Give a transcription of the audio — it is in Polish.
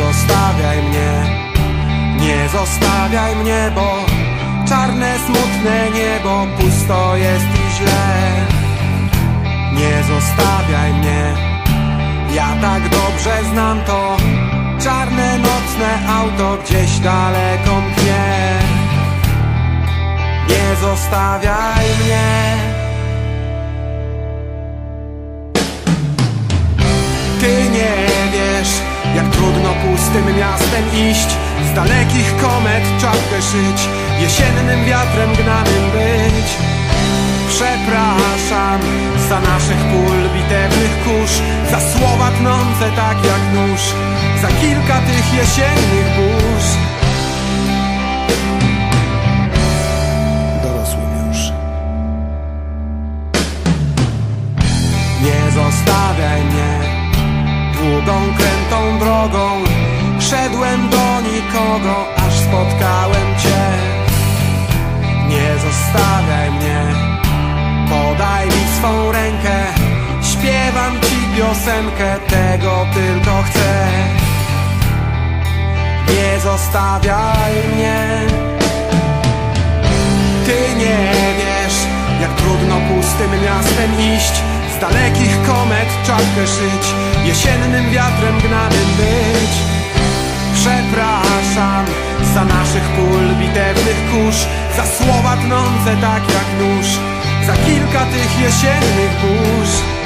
zostawiaj mnie Nie zostawiaj mnie, bo Czarne, smutne niebo Pusto jest i źle. Nie zostawiaj mnie Ja tak dobrze znam to Czarne, nocne auto Gdzieś daleko mknie. Nie zostawiaj mnie. Trudno pustym miastem iść Z dalekich komet czapkę szyć Jesiennym wiatrem gnanym być. Przepraszam za naszych pól bitewnych kurz Za słowa tnące tak jak nóż Za kilka tych jesiennych burz. Dorosłym już. Nie zostawiaj mnie Długą, krętą drogą. Do nikogo, aż spotkałem Cię. Nie zostawiaj mnie. Podaj mi swą rękę. Śpiewam Ci piosenkę Tego tylko chcę. Nie zostawiaj pustym miastem iść Z dalekich komet czapkę szyć Jesiennym wiatrem gnanym być. Przepraszam za naszych pól bitewnych kurz Za słowa tnące tak jak nóż Za kilka tych jesiennych burz